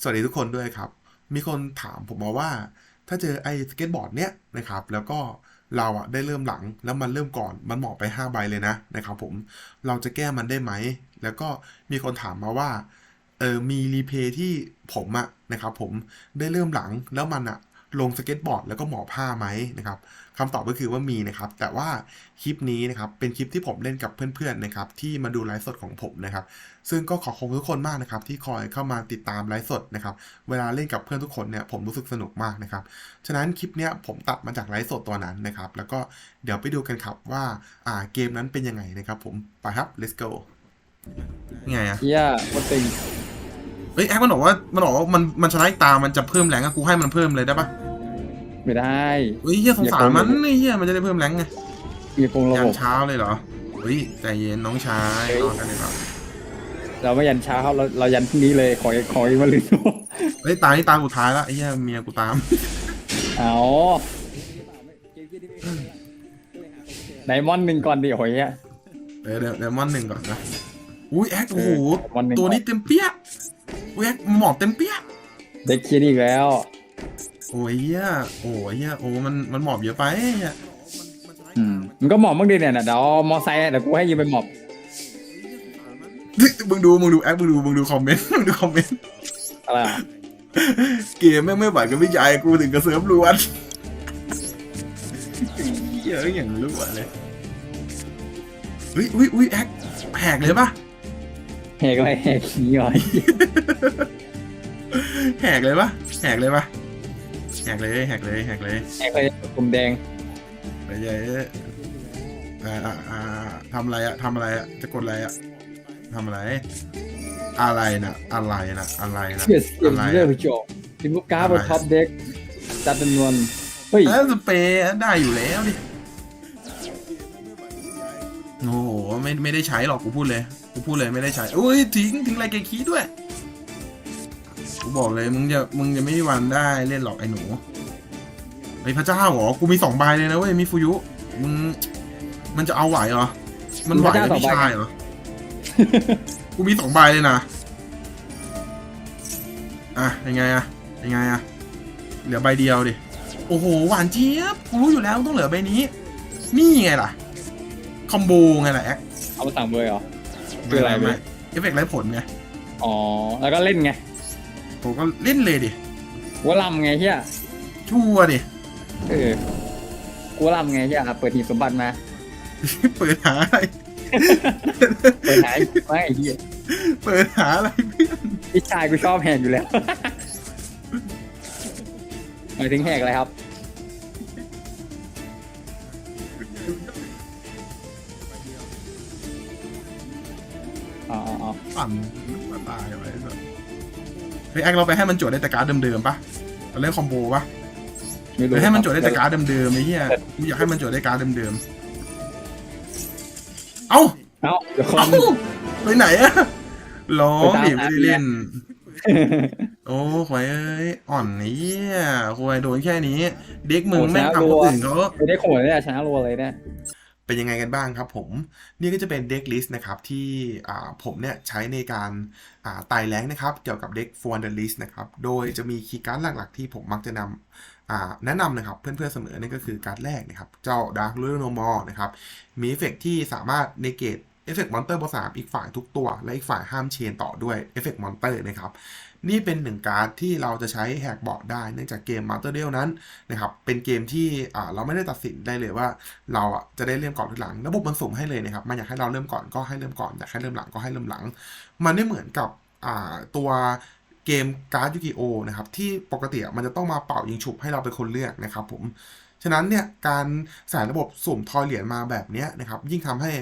สวัสดีทุกคนด้วยครับ มีคนถามผมมาว่า ถ้าเจอไอ้สเก็ตบอร์ดเนี้ยนะครับ แล้วก็เราอะได้เริ่มหลังแล้วมันเริ่มก่อนมันเหมาะไป 5 ใบเลยนะนะครับผมเราจะแก้มันได้ไหม แล้วก็มีคนถามมาว่าเออมีรีเพย์ที่ผมอะนะครับผมได้เริ่มหลังแล้วมันอะ ลงสเก็ตบอร์ดแล้วก็หมอบผ้าไหมนะครับคำตอบก็คือว่ามีนะครับ แต่ว่าคลิปนี้นะครับเป็นคลิปที่ผมเล่นกับเพื่อนๆนะครับที่มาดูไลฟ์สดของผมนะครับ ซึ่งก็ขอขอบคุณทุกคนมากนะครับ ที่คอยเข้ามาติดตามไลฟ์สดนะครับ เวลาเล่นกับเพื่อนทุกคนเนี่ยผมรู้สึกสนุกมากนะครับ ฉะนั้นคลิปเนี้ยผมตัดมาจากไลฟ์สดตัวนั้นนะครับ แล้วก็เดี๋ยวไปดูกันครับว่าอ่าเกมนั้นเป็นยังไงนะครับ ผมไปครับ let's go ไงอะเฮียโคตรตึงเฮ้ยแอคมันบอกว่ามันบอกว่ามันมันชนะอีกตา มันจะเพิ่มแรงอะกูให้มันเพิ่มเลยได้ปะ ไม่ได้เฮ้ยเฮียสงสารมันอย่าโกงนี่เฮียมันจะได้เพิ่มแรงไงมีโกงระยับนบเช้าเลยเหรอเฮ้ยใจเย็นน้องชายเฮ้ยนอนกันเลยเหรอเราไม่ยันเช้าเราเรายันพรุ่งนี้เลยขอขออีกวันลืนเฮ้ยตานี่ตาสุดท้ายละไอ้เฮียเมียกูตาม เอาไดมอนด์หนึ่งก่อนดิโอ้ยเฮียเดี๋ยวเดี๋ยวเดี๋ยวมอนหนึ่งก่อนนะอุ้ยแอคโอ้โหมอนหนึ่ง ตัวนี้เต็มเปี้ยอุ้ยแอคหมอบเต็มเปี้ย เด็กเคียนี่อีกแล้ว โอ้ยเฮียโอ้ยเฮียโอ้มันมันหมอบเยอะไปเฮียอืมมันก็หมอบบ้างดิเนี่ยนะเดี๋ยวเอามอไซค์เดี๋ยวกูให้ยืมไปหมอบมึงดูมึงดูแอคมึงดูมึงดูคอมเมนต์มึงดูคอมเมนต์อะไรอะเกมแม่งไม่ไหวกับพี่ชายกูถึงกระเซิร์ฟล้วนเยอะอย่างรู้เลยอุ้ยอุ้ยอุ้ยแอคแหกเลยปะแหกอะไรแหกขี้หน่อยแหกเลยปะแหกเลยปะ แหกเลยแหกเลยแหกเลยแหกเลยผมแดงไปเยอะอ่าอ่าอ่าทำอะไรอะทำอะไรอะจะกดอะไรอะทำอะไร อะไรนะอะไรนะอะไรนะเกียร์เกียอะไรร์เรื่ออะงโจทีมลูกค้าบนท็อปเด็กจัดจำนวนเฮ้ยเออสเปรย์ได้อยู่แล้วดิโอ้โหไม่ไม่ได้ใช้หรอกกูพูดเลยกูพูดเลยไม่ได้ใช้อุ้ยทิ้งทิ้งอะไรเกคีด้วย กูบอกเลยมึงจะมึงจะไม่มีวันได้เล่นหรอกไอ้หนูไอ้พระเจ้าเหรอ กูมีสองใบเลยนะเว้ยมิฟูยุ มึง มันจะเอาไหวเหรอ มันไหวกับพี่ชายเหรอ กูมีสองใบเลยนะ อะยังไงอะยังไงอะเหลือใบเดียวดิ โอ้โหหวานเจี๊ยบ กูรู้อยู่แล้วต้องเหลือใบนี้ นี่ไงล่ะ คอมโบไงล่ะแอคเอามาสั่งเบอร์เหรอ คืออะไรม่เว้ยเอฟเฟกต์ไร้ผลไง อ๋อ แล้วก็เล่นไง ผมก็เล่นเลยดิกูว่าลำไงเฮียชั่วดิ เออกูว่าลำไงเฮียเปิดหีบสมบัติมา เปิดหาอะไร เปิดหายไม่ไอ้เฮียเปิดหาอะไรเพื่อนพี่ชายกูชอบแหกอยู่แล้วหมายถึงแหกอะไรครับ อ๋ออ๋ออ๋อปั่นมาตายไปสัส เฮ้ยแอคเราไปให้มันโจทย์ได้แต่การ์ดเดิมๆปะเราเล่นคอมโบปะไม่หรู้รือให้มันโจคทบย์ได้แต่การ์ดเดิมๆไอ้เหี้ยกูอยากให้มันโจทย์ได้การ์ดเดิมๆเอ้าเอ้าเดี๋ยวคเอ้านไปไหนอะร้องดิไปตามไม่ได้เล่น โอ้หวยเอ้ยอ่อนเนี่ยหวยโดนแค่นี้ เด็กมึงแม่งทำคนอื่นเขาไม่ได้ขโมยเนี่ยชนะรัวเลยเนี่ย เป็นยังไงกันบ้างครับผมนี่ก็จะเป็นเด็กลิสต์นะครับที่ผมเนี่ยใช้ในการอ่าไต่แรงนะครับ เกี่ยวกับเด็กฟอนเดอร์ลิสต์นะครับโดยจะมีคีย์การ์ดหลักๆ ที่ผมมักจะนำแนะนำนะครับเพื่อนๆเสมอนั่นก็คือการ์ดแรกนะครับ เจ้า Dark l u n o m o r นะครับมีเอฟเฟกต์ที่สามารถเนเกตเอฟเฟกต์มอนเตอร์บวกสามอีกฝ่ายทุกตัว และอีกฝ่ายห้ามเชนต่อด้วยเอฟเฟกต์มอนเตอร์นะครับ นี่เป็นหนึ่งการ์ดที่เราจะใช้แหกบอร์ดได้เนื่องจากเกมมา s เตอร์เดลนั้นนะครับเป็นเกมที่เราไม่ได้ตัดสินได้เลยว่า เราจะได้เริ่มก่อนหรือหลัง ระบบมันสุ่มให้เลยนะครับมันอยากให้เราเริ่มก่อนก็ให้เริ่มก่อนอยากให้เริ่มหลังก็ให้เริ่มหลัง มันไม่เหมือนกับตัวเกมการ์ดยูกิโอนะครับที่ปกติมันจะต้องมาเป่ายิงฉุบให้เราเป็นคนเลือกนะครับผม ฉะนั้นเนี่ยการใส่ระบบสุ่มทอยเหรียญมาแบบนี้นะครับยิ่งทำให้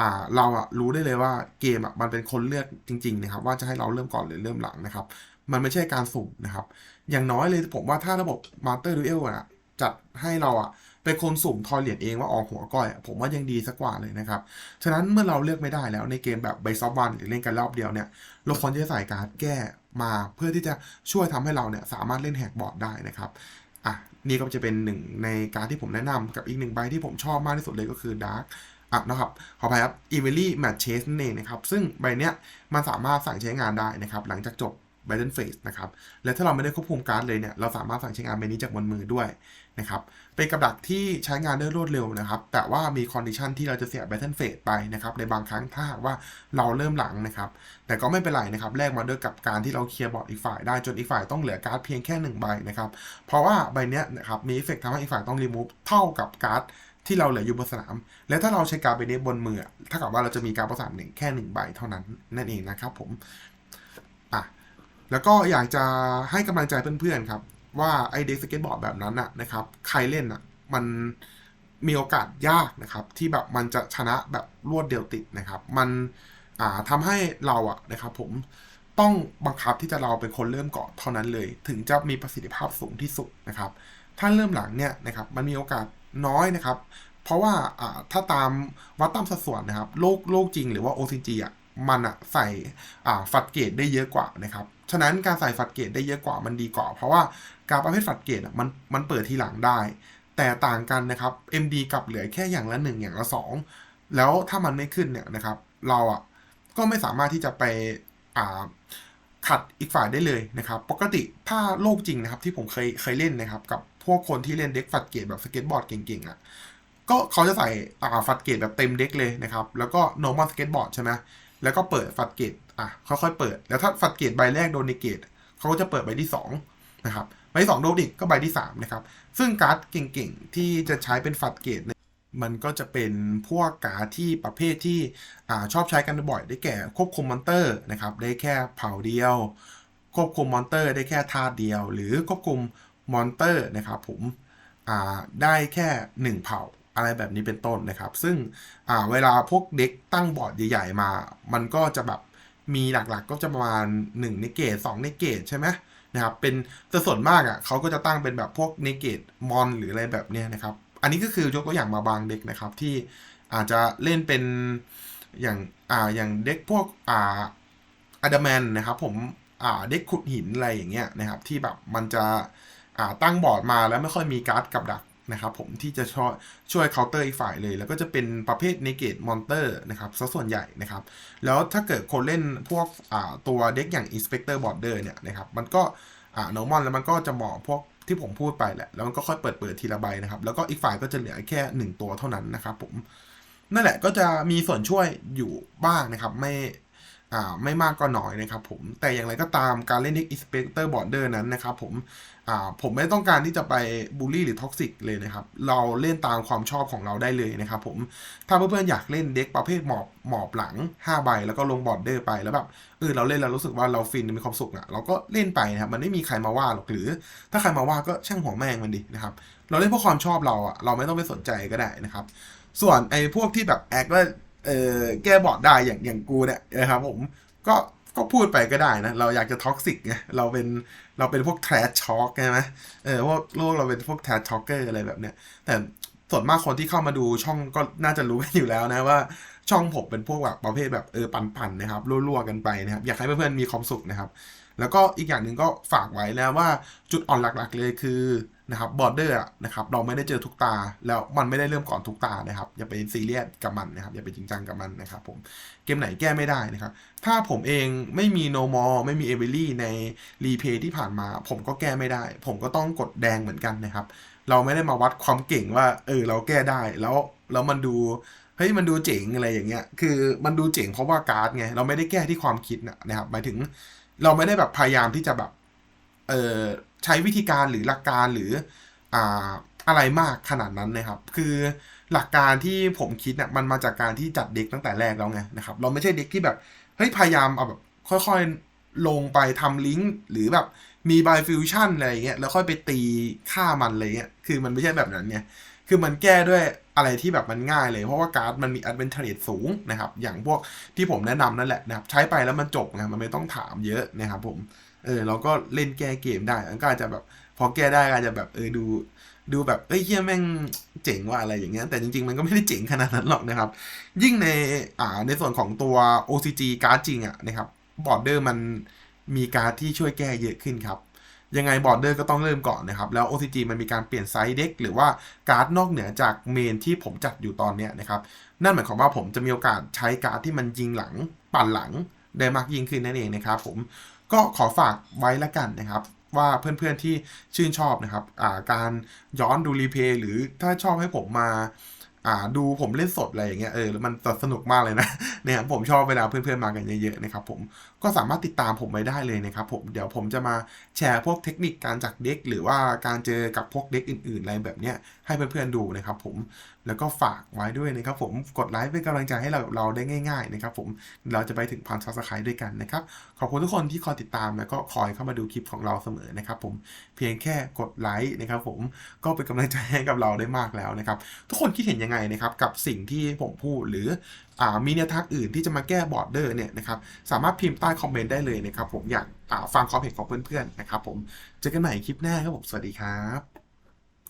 อ่าเราอะรู้ได้เลยว่าเกมอะมันเป็นคนเลือกจริงๆนะครับว่าจะให้เราเริ่มก่อนหรือเริ่มหลังนะครับมันไม่ใช่การสุ่มนะครับ อย่างน้อยเลยผมว่าถ้าระบบ Master Duel อะจัดให้เราอะเป็นคนสุ่มทอยเหรียญเองว่าออกหัวก้อย ผมว่ายังดีสักกว่าเลยนะครับ ฉะนั้นเมื่อเราเลือกไม่ได้แล้วในเกมแบบไบซอฟวันหรือเล่นกันรอบเดียวเนี่ยเราควรจะใส่การ์ดแก้มาเพื่อที่จะช่วยทำให้เราเนี่ยสามารถเล่นแหกบอร์ดได้นะครับ อะนี่ก็จะเป็นหนึ่งในการที่ผมแนะนำกับอีกหนึ่งใบที่ผมชอบมากที่สุดเลยก็คือดาร์กอะนะครับขออภัยครับอีเวลี่แมทเชสนั่นเองนะครับซึ่งใบเนี้ยมันสามารถสั่งใช้งานได้นะครับหลังจากจบ Battle Phase นะครับ และถ้าเราไม่ได้ควบคุมการ์ดเลยเนี่ย เราสามารถสั่งใช้งานเมนี้จากบนมือด้วย นะครับเป็นกับดักที่ใช้งานได้รวดเร็วนะครับ แต่ว่ามีคอนดิชันที่เราจะเสีย Battle Phase ไปนะครับในบางครั้งถ้าหากว่าเราเริ่มหลังนะครับ แต่ก็ไม่เป็นไรนะครับแลกมาด้วยกับการที่เราเคลียร์บอร์ดอีกฝ่ายได้จนอีกฝ่ายต้องเหลือการ์ดเพียงแค่หนึ่งใบนะครับ เพราะว่าใบเนี้ยนะครับมีเอฟเฟกต์ทำให้อีกฝ่ายต้องรีมูฟเท่ากับการ์ดที่เราเหลืออยู่บนสนาม และถ้าเราใช้การ์ดใบนี้บนมือถ้ากับว่าเราจะมีการ์ดประสานหนึ่งแค่หนึ่งใบเท่านั้นนั่นเองนะครับผมอะแล้วก็อยากจะให้กำลังใจเพื่อนๆครับ ว่าไอเด็กสเก็ตบอร์ดแบบนั้นอะนะครับ ใครเล่นอะมันมีโอกาสยากนะครับ ที่แบบมันจะชนะแบบรวดเดียวติดนะครับ มันอ่าทำให้เราอะนะครับผมต้องบังคับที่จะเราเป็นคนเริ่มก่อนเท่านั้นเลย ถึงจะมีประสิทธิภาพสูงที่สุดนะครับ ถ้าเริ่มหลังเนี่ยนะครับมันมีโอกาสน้อยนะครับ เพราะว่าอ่าถ้าตามวัดตามสัดส่วนนะครับโลกโลกจริงหรือว่า OCG อะมันอะใส่อ่าฟัดเกตได้เยอะกว่านะครับ ฉะนั้นการใส่ฟัดเกตได้เยอะกว่ามันดีกว่า เพราะว่า การประเภทฟัดเกตมันมันเปิดทีหลังได้ แต่ต่างกันนะครับ MD กับเหลือแค่อย่างละหนึ่งอย่างละสองแล้วถ้ามันไม่ขึ้นเนี่ยนะครับ เราอะก็ไม่สามารถที่จะไปอ่าขัดอีกฝ่ายได้เลยนะครับ ปกติถ้าโลกจริงนะครับที่ผมเคยเคยเล่นนะครับ กับพวกคนที่เล่นเด็กฟัดเกตแบบสเก็ตบอร์ดเก่งๆอะก็เขาจะใส่อ่าฟัดเกตแบบเต็มเด็กเลยนะครับ แล้วก็ normal สเก็ตบอร์ดใช่ไหมแล้วก็เปิดฟัดเกตอะค่อยๆเปิด แล้วถ้าฟัดเกตใบแรกโดนในเกตเขาก็จะเปิดใบที่สองนะครับ ใบที่สองโดนอีกก็ใบที่สามนะครับ ซึ่งการ์ดเก่งๆ ที่จะใช้เป็นฟัดเกตเนี่ยมันก็จะเป็นพวกการ์ดที่ประเภทที่อชอบใช้กันบ่อย ได้แก่ควบคุมมอนเตอร์นะครับ ได้แค่เผ่าเดียว ควบคุมมอนเตอร์ได้แค่ท่าเดียว หรือควบคุมมอนเตอร์นะครับผมได้แค่ 1 เผ่าอะไรแบบนี้เป็นต้นนะครับ ซึ่งเวลาพวกเด็กตั้งบอร์ดใหญ่ ๆ มา มันก็จะแบบมีหลักๆก็จะประมาณ1ในเกต2ในเกตใช่ไหม นะครับเป็นแต่ส่วนมากอะเขาก็จะตั้งเป็นแบบพวกเนเกตมอนหรืออะไรแบบเนี้ยนะครับ อันนี้ก็คือยกตัวอย่างมาบางเด็กนะครับที่อาจจะเล่นเป็นอย่างอ่าอย่างเด็กพวกอ่าอดามนนะครับผมอ่าเด็กขุดหินอะไรอย่างเงี้ยนะครับที่แบบมันจะอ่าตั้งบอร์ดมาแล้วไม่ค่อยมีการ์ดกับดัก นะครับผมที่จะช่วยช่วยเคาน์เตอร์อีกฝ่ายเลย แล้วก็จะเป็นประเภทเนเกตมอนเตอร์นะครับซะส่วนใหญ่นะครับ แล้วถ้าเกิดคนเล่นพวกตัวเด็กอย่าง Inspector Border เนี่ยนะครับมันก็อ่า normal แล้วมันก็จะเหมาะพวกที่ผมพูดไปแหละ แล้วมันก็ค่อยเปิดเปิดทีละใบนะครับ แล้วก็อีกฝ่ายก็จะเหลือแค่ 1 ตัวเท่านั้นนะครับผมนั่นแหละก็จะมีส่วนช่วยอยู่บ้างนะครับ ไม่ ไม่มากก็น้อยนะครับผมแต่อย่างไรก็ตามการเล่น Inspector Border นั้นนะครับผมผมไม่ต้องการที่จะไปบูลลี่หรือท็อกซิกเลยนะครับ เราเล่นตามความชอบของเราได้เลยนะครับผมถ้าเพื่อนๆอยากเล่นเด็กประเภทหมอบหมอบหลัง 5 ใบ แล้วก็ลงบอร์ดเดอร์ไปแล้วแบบเออเราเล่นแล้วรู้สึกว่าเราฟินมีความสุขอะเราก็เล่นไปนะครับมันไม่มีใครมาว่าหรอกหรือ ถ้าใครมาว่าก็ช่างหัวแม่งมันดินะครับเราเล่นเพราะความชอบเราอะเราไม่ต้องไปสนใจก็ได้นะครับ ส่วนไอ้พวกที่แบบแอคว่า เออแก้บอดได้อย่างอย่างกูเนี่ยนะครับผมก็ก็พูดไปก็ได้นะ เราอยากจะท็อกซิกไงเราเป็นเราเป็นพวกแทรชช็อกใช่ไหมเออพวกโลกเราเป็นพวกแทรชช็อกเกอร์อะไรแบบเนี้ยแต่ส่วนมากคนที่เข้ามาดูช่องก็น่าจะรู้กันอยู่แล้วนะว่า ช่องผมเป็นพวกแบบประเภทแบบเออปั่นๆนะครับรั่วๆกันไปนะครับอยากให้เพื่อนๆมีความสุขนะครับ แล้วก็อีกอย่างหนึ่งก็ฝากไว้นะว่าจุดอ่อนหลักๆเลยคือนะครับบอร์เดอร์นะครับเราไม่ได้เจอทุกตา แล้วมันไม่ได้เริ่มก่อนทุกตานะครับอย่าไปซีเรียสกับมันนะครับอย่าไปจริงจังกับมันนะครับผมเกมไหนแก้ไม่ได้นะครับถ้าผมเองไม่มีโนมอไม่มีเอเวอรี่ในรีเพย์ที่ผ่านมา ผมก็แก้ไม่ได้ ผมก็ต้องกดแดงเหมือนกันนะครับ เราไม่ได้มาวัดความเก่งว่าเออเราแก้ได้แล้วแล้วมันดู เฮ้ยมันดูเจ๋งอะไรอย่างเงี้ย คือมันดูเจ๋งเพราะว่าการ์ดไง เราไม่ได้แก้ที่ความคิดนะนะครับ หมายถึงเราไม่ได้แบบพยายามที่จะแบบ เออใช้วิธีการหรือหลักการหรืออ่าอะไรมากขนาดนั้นนะครับ คือหลักการที่ผมคิดเนี่ยมันมาจากการที่จัดเด็กตั้งแต่แรกแล้วไงนะครับ เราไม่ใช่เด็กที่แบบเฮ้ยพยายามเอาแบบค่อยๆลงไปทำลิงก์หรือแบบมีบายฟิวชั่นอะไรเงี้ยแล้วค่อยไปตีฆ่ามันอะไรเงี้ย คือมันไม่ใช่แบบนั้นไง คือมันแก้ด้วยอะไรที่แบบมันง่ายเลยเพราะว่าการ์ดมันมีอัดเวนเทรดสูงนะครับ อย่างพวกที่ผมแนะนำนั่นแหละนะครับ ใช้ไปแล้วมันจบไงมันไม่ต้องถามเยอะนะครับผมเออเราก็เล่นแก้เกมได้มันก็อาจจะแบบ พอแก้ได้ก็อาจจะแบบเออดูดูแบบเอ้ยเฮียแม่งเจ๋งว่าอะไรอย่างเงี้ยแต่จริงๆ มันก็ไม่ได้เจ๋งขนาดนั้นหรอกนะครับ ยิ่งในอ่าในส่วนของตัว OCG การ์ดจริงอะนะครับบอร์เดอร์มันมีการ์ดที่ช่วยแก้เยอะขึ้นครับ ยังไงบอร์เดอร์ก็ต้องเริ่มก่อนนะครับ แล้ว OCG มันมีการเปลี่ยนไซส์เด็กหรือว่าการ์ดนอกเหนือจากเมนที่ผมจัดอยู่ตอนนี้นะครับ นั่นหมายความว่าผมจะมีโอกาสใช้การ์ดที่มันยิงหลังปั่นหลังได้มากยิ่งขึ้นนั่นเองนะครับผมก็ขอฝากไว้ละกันนะครับว่าเพื่อนๆที่ชื่นชอบนะครับาการย้อนดูรีเพย์หรือถ้าชอบให้ผมมา อ่าดูผมเล่นสดอะไรอย่างเงี้ยเออมันสนุกมากเลยนะเนี่ยผมชอบเวลาเพื่อนๆมากันเยอะๆนะครับผมก็สามารถติดตามผมไว้ได้เลยนะครับผมเดี๋ยวผมจะมาแชร์พวกเทคนิคการจักเด็ก หรือว่าการเจอกับพวกเด็กอื่นๆอะไรแบบเนี้ยให้เพื่อนๆดูนะครับผมแล้วก็ฝากไว้ด้วยนะครับผมกดไลค์เป็นกำลังใจให้เราเราได้ง่ายๆนะครับผมเราจะไปถึงพันซับสไครต์ด้วยกันนะครับขอบคุณทุกคนที่คอยติดตามแล้วก็คอยเข้ามาดูคลิปของเราเสมอนะครับผมเพียงแค่กดไลค์นะครับผมก็เป็นกำลังใจให้กับเราได้มากแล้วนะครับทุกคนคิดเห็นยังไงนะครับกับสิ่งที่ผมพูดหรืออมีแนวทางอื่นที่จะมาแก้บอร์ดเดอร์เนี่ยนะครับสามารถพิมพ์ใต้คอมเมนต์ได้เลยนะครับผมอยากอ่าฟังความเห็นของเพื่อนๆนะครับผมเจอกันใหม่คลิปหน้าครับผมสวัสดีครับ